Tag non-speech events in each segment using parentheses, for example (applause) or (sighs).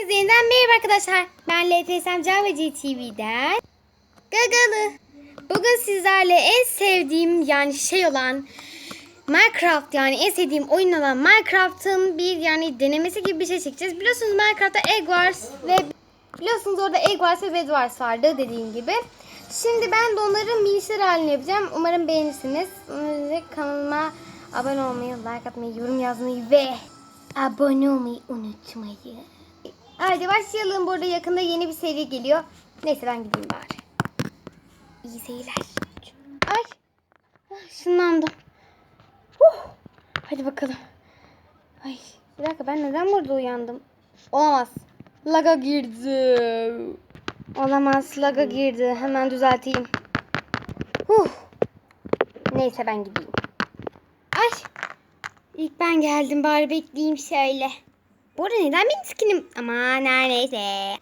Herkese yeniden merhaba arkadaşlar. Ben LTSM Can ve GTV'den Gagalı. Bugün sizlerle en sevdiğim yani şey olan Minecraft yani en sevdiğim oyun olan Minecraft'ın bir yani denemesi gibi bir şey çekeceğiz. Biliyorsunuz Minecraft'ta Egg Wars ve biliyorsunuz orada Egg Wars ve Bed Wars vardı dediğim gibi. Şimdi ben de onları minişler halini yapacağım. Umarım beğenirsiniz. Ve kanalıma abone olmayı, like atmayı, yorum yazmayı ve abone olmayı unutmayın. Hadi başlayalım. Burada yakında yeni bir seri geliyor. Neyse ben gideyim bari. İyi seyirler. Ay. Ah, Şunlandım. Huh. Hadi bakalım. Ay. Bir dakika ben neden burada uyandım? Olamaz. Laga girdi. Olamaz. Laga girdi. Hemen düzelteyim. Huh. Neyse ben gideyim. Ay. İlk ben geldim bari bekleyeyim şöyle. Bu arada neden benim skinim? Aman her neyse.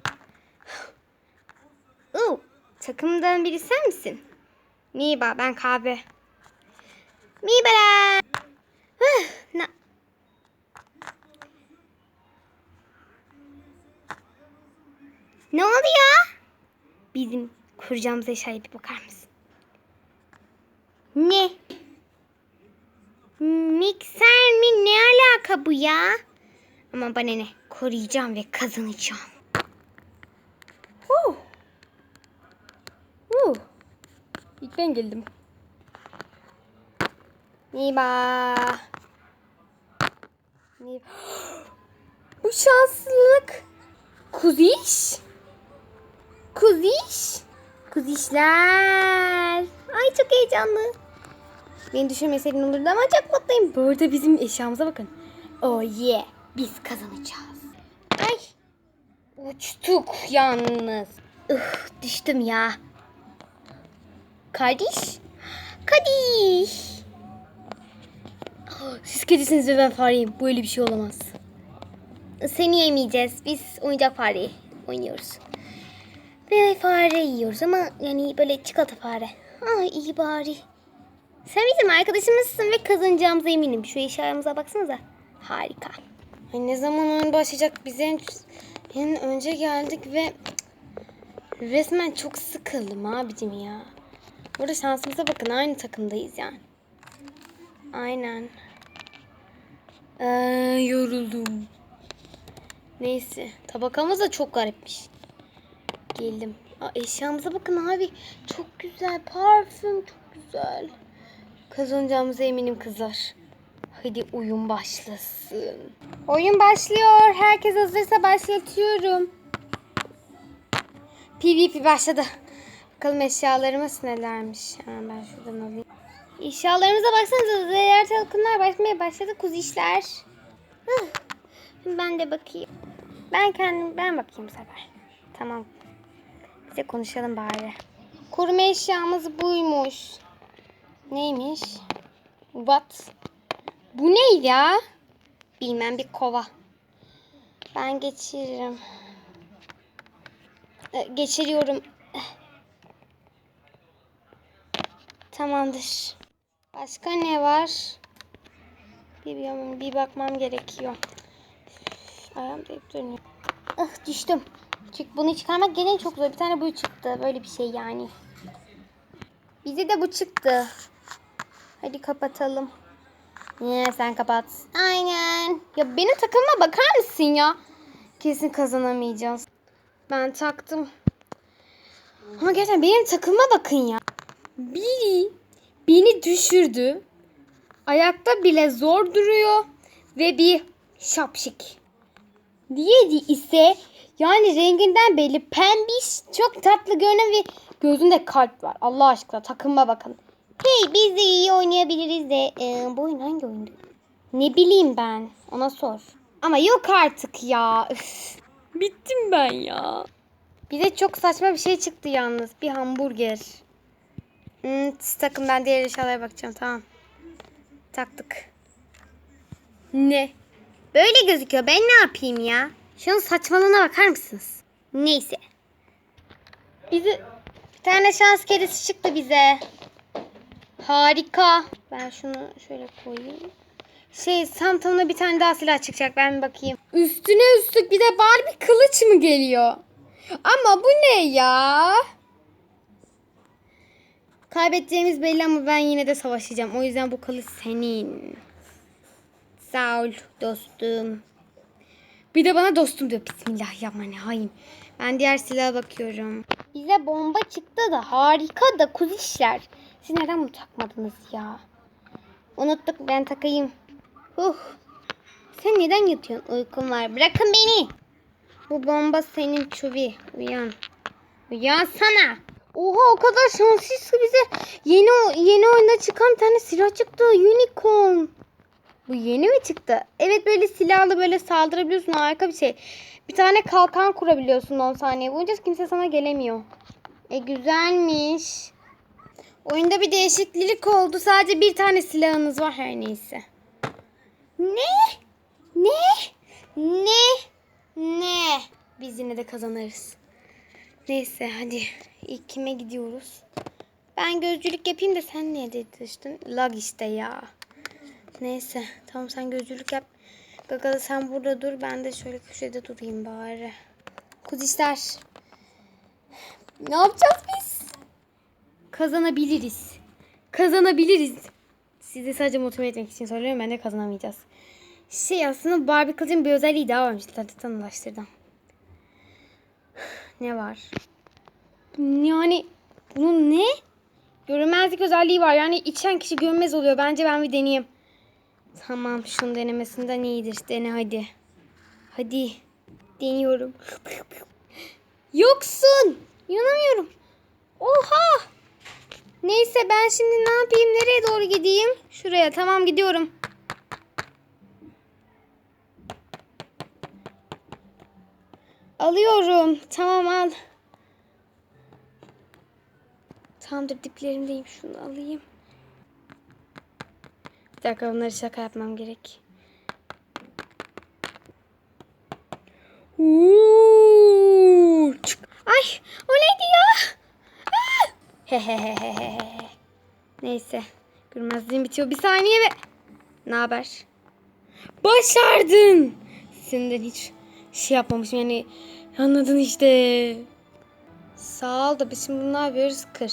Oo, (gasps) takımdan biri sen misin? Merhaba ben kahve. (sighs) Huh, na- ne oluyor? Bizim kuracağımız eşyaya bir bakar mısın? Ne? Mikser mi? Ne alaka bu ya? Ama bana ne? Koruyacağım ve kazanacağım. Huh. Huh. İlk ben geldim. Niba. Niba. (gasps) Bu şanslılık. Kuziş. Kuziş. Kuzişler. Ay çok heyecanlı. Beni düşürmeseydin olurdu ama çok mutluyum. Bu arada bizim eşyamıza bakın. Oh yeah. Biz kazanacağız. Ay. Uçtuk yalnız. Ih, düştüm ya. Kardeş. Kardeş. Ah, Siz kedisiniz ve ben fareyim. Böyle bir şey olamaz. Seni yemeyeceğiz. Biz oyuncak fare oynuyoruz. Ve fare yiyoruz ama yani böyle çikolata fare. Ay iyi bari. Sen bizim arkadaşımızsın ve kazanacağımıza eminim. Şu eşyamıza baksanıza. Harika. Ay ne zaman oyun başlayacak? Biz en, en önce geldik ve resmen çok sıkıldım abicim ya. Burada şansımıza bakın aynı takımdayız yani. Aynen. Ee, yoruldum. Neyse. Tabakamız da çok garipmiş. Geldim. Aa, eşyamıza bakın abi. Çok güzel. Parfüm çok güzel. Kazanacağımıza eminim kızlar. Hadi oyun başlasın. Oyun başlıyor. Herkes hazırsa başlatıyorum. PvP başladı. Bakalım eşyalarımız nelermiş. Hemen ben şuradan alayım. Eşyalarımıza baksanıza. Diğer takımlar başlamaya başladı. Kuzişler. Hıh. Ben de bakayım. Ben kendim ben bakayım bu sefer. Tamam. Bize konuşalım bari. Kurma eşyamız buymuş. Neymiş? What? Bu ne ya? Bilmem bir kova. Ben geçiririm. Ee, geçiriyorum. Tamamdır. Başka ne var? Bir, bir, bakmam gerekiyor. Ayağım deyip dönüyor. Ah düştüm. Çık bunu çıkarmak gene çok zor. Bir tane bu çıktı. Böyle bir şey yani. Bize de bu çıktı. Hadi kapatalım. Niye sen kapat. Aynen. Ya benim takımıma bakar mısın ya? Kesin kazanamayacağız. Ben taktım. Ama gerçekten benim takıma bakın ya. Biri beni düşürdü. Ayakta bile zor duruyor. Ve bir şapşik. Diğeri ise yani renginden belli pembiş çok tatlı görünen ve gözünde kalp var. Allah aşkına takıma bakın. Hey biz de iyi oynayabiliriz de e, bu oyun hangi oyundu? Ne bileyim ben ona sor. Ama yok artık ya. Üf. Bittim ben ya. Bize çok saçma bir şey çıktı yalnız. Bir hamburger. Hmm, siz takın ben diğer eşyalara bakacağım tamam. Taktık. Ne? Böyle gözüküyor. Ben ne yapayım ya? Şunun saçmalığına bakar mısınız? Neyse. Bizi bir tane şans kedisi çıktı bize. Harika. Ben şunu şöyle koyayım. Şey Samtam'da bir tane daha silah çıkacak. Ben bir bakayım. Üstüne üstlük bir de Barbie kılıç mı geliyor? Ama bu ne ya? Kaybedeceğimiz belli ama ben yine de savaşacağım. O yüzden bu kılıç senin. Sağ ol dostum. Bir de bana dostum diyor. Bismillahirrahmanirrahim. Ben diğer silaha bakıyorum. Bize bomba çıktı da harika da kuzişler. Siz neden bunu takmadınız ya? Unuttuk ben takayım. Huh. Sen neden yatıyorsun? Uykum var. Bırakın beni. Bu bomba senin çuvi. Uyan. Uyansana. Oha o kadar şanslıyız ki bize yeni yeni oyunda çıkan bir tane silah çıktı. Unicorn. Bu yeni mi çıktı? Evet böyle silahlı böyle saldırabiliyorsun. Harika bir şey. Bir tane kalkan kurabiliyorsun 10 saniye boyunca kimse sana gelemiyor. E güzelmiş. Oyunda bir değişiklik oldu. Sadece bir tane silahınız var her neyse. Ne? Ne? Ne? Ne? Biz yine de kazanırız. Neyse hadi. İlk kime gidiyoruz? Ben gözcülük yapayım da sen niye düştün? Lag işte ya. Neyse tamam sen gözcülük yap. Gagalı sen burada dur. Ben de şöyle köşede durayım bari. Kuzişler. Ne yapacağız biz? Kazanabiliriz. Kazanabiliriz. Sizi sadece motive etmek için söylüyorum. Ben de kazanamayacağız. Şey aslında Barbie kılıcın bir özelliği daha varmış. Hadi tanılaştırdım. Ne var? Yani bunun ne? Görünmezlik özelliği var. Yani içen kişi görünmez oluyor. Bence ben bir deneyeyim. Tamam şunun denemesinden iyidir. Dene hadi. Hadi. Deniyorum. (laughs) Yoksun. Yanamıyorum. Oha. Neyse ben şimdi ne yapayım? Nereye doğru gideyim? Şuraya. Tamam gidiyorum. Alıyorum. Tamam al. Tamamdır diplerimdeyim. Şunu alayım. Bir dakika bunları şaka yapmam gerek. Uuu. Ay o neydi ya? Hehehehehe. Neyse. Görmezliğim bitiyor. Bir saniye ve... Ne haber? Başardın. Senden hiç şey yapmamışım yani anladın işte. Sağ ol da biz şimdi ne yapıyoruz? Kır.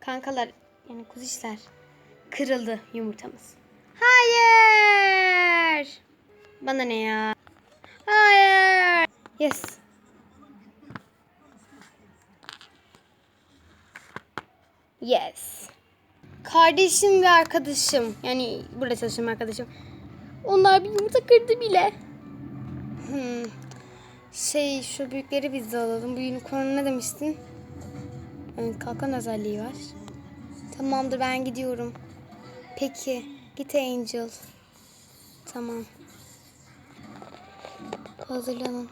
Kankalar yani kuzişler kırıldı yumurtamız. Hayır. Bana ne ya? Hayır. Yes. Yes. Kardeşim ve arkadaşım yani burada çalışan arkadaşım. Onlar bir yumurta kırdı bile. Hmm. Şey şu büyükleri biz de alalım. Bu unicorn ne demiştin? Evet, kalkan özelliği var. Tamamdır ben gidiyorum. Peki git Angel. Tamam. Hazırlanın.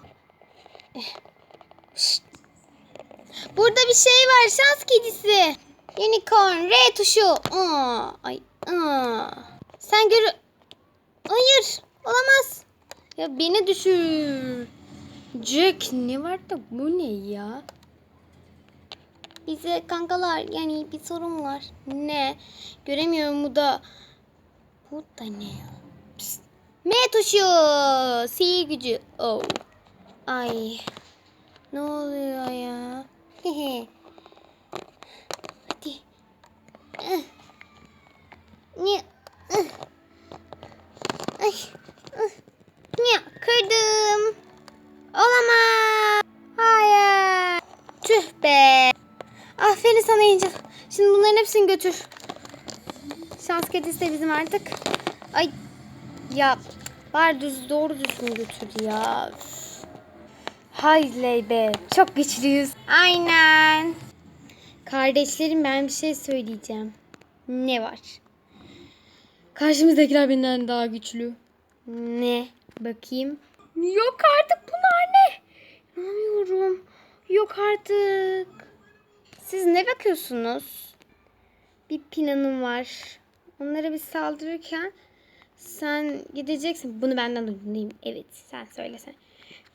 Eh. Burada bir şey var şans kedisi. Unicorn R tuşu. Aa, ay, aa. Sen gör... Hayır olamaz. Ya beni düşür. Jack ne var da bu ne ya? Bize kankalar yani bir sorun var. Ne? Göremiyorum bu da. Bu da ne ya? M tuşu. C gücü. Oh. Ay. Ne oluyor ya? Hehe. Götür. Şans kedisi de bizim artık. Ay. Ya. Var düz doğru düzgün götür ya. Hayley be. Çok güçlüyüz. Aynen. Kardeşlerim ben bir şey söyleyeceğim. Ne var? Karşımızdakiler benden daha güçlü. Ne? Bakayım. Yok artık bunlar ne? İnanamıyorum. Yok artık. Siz ne bakıyorsunuz? Bir planım var. Onlara bir saldırırken sen gideceksin. Bunu benden duydun değil mi? Evet sen söylesen.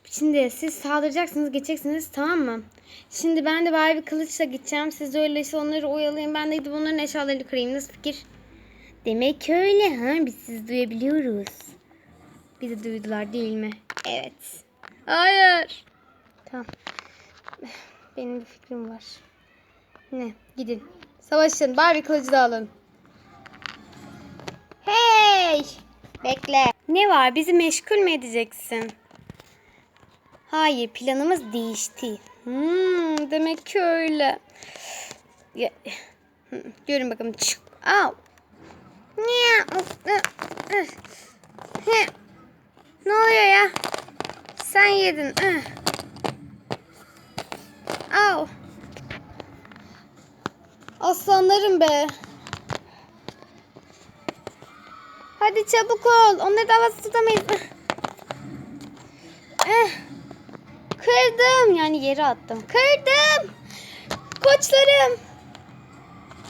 Şimdi siz saldıracaksınız geçeceksiniz tamam mı? Şimdi ben de bari bir kılıçla gideceğim. Siz öyle işte onları oyalayın. Ben de gidip onların eşyalarını kırayım. Nasıl fikir? Demek öyle ha. Biz sizi duyabiliyoruz. Bizi duydular değil mi? Evet. Hayır. Tamam. Benim bir fikrim var. Ne? Gidin. Savaşın. Barbie kılıcı da alın. Hey! Bekle. Ne var? Bizi meşgul mü edeceksin? Hayır, planımız değişti. Hmm, demek ki öyle. Ya, Görün bakalım. Çık. Au. Ne? Oluyor ya? Sen yedin. Au. Aslanlarım be. Hadi çabuk ol. Onları da havası tutamayız. Ih. Eh. Kırdım. Yani yere attım. Kırdım. Koçlarım.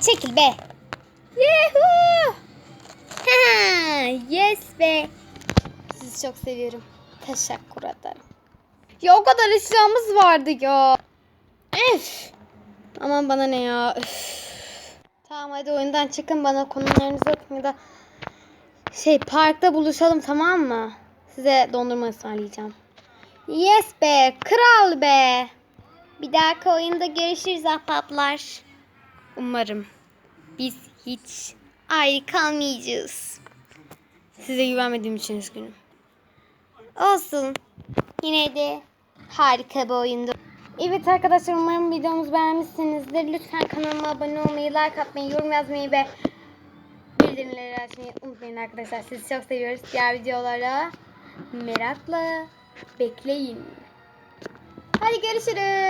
Çekil be. Ha, yes be. Sizi çok seviyorum. Teşekkür ederim. Ya o kadar eşyamız vardı ya. Üf. Aman bana ne ya. Üf. Tamam hadi oyundan çıkın bana konularınızı okuyun ya da şey parkta buluşalım tamam mı? Size dondurma ısmarlayacağım. Yes be kral be. Bir dahaki oyunda görüşürüz ahbaplar. Umarım biz hiç ayrı kalmayacağız. Size güvenmediğim için üzgünüm. Olsun. Yine de harika bir oyundu. Evet arkadaşlar umarım videomuzu beğenmişsinizdir. Lütfen kanalıma abone olmayı, like atmayı, yorum yazmayı ve bildirimleri açmayı unutmayın arkadaşlar. Sizi çok seviyoruz. Diğer videolara merakla bekleyin. Hadi görüşürüz.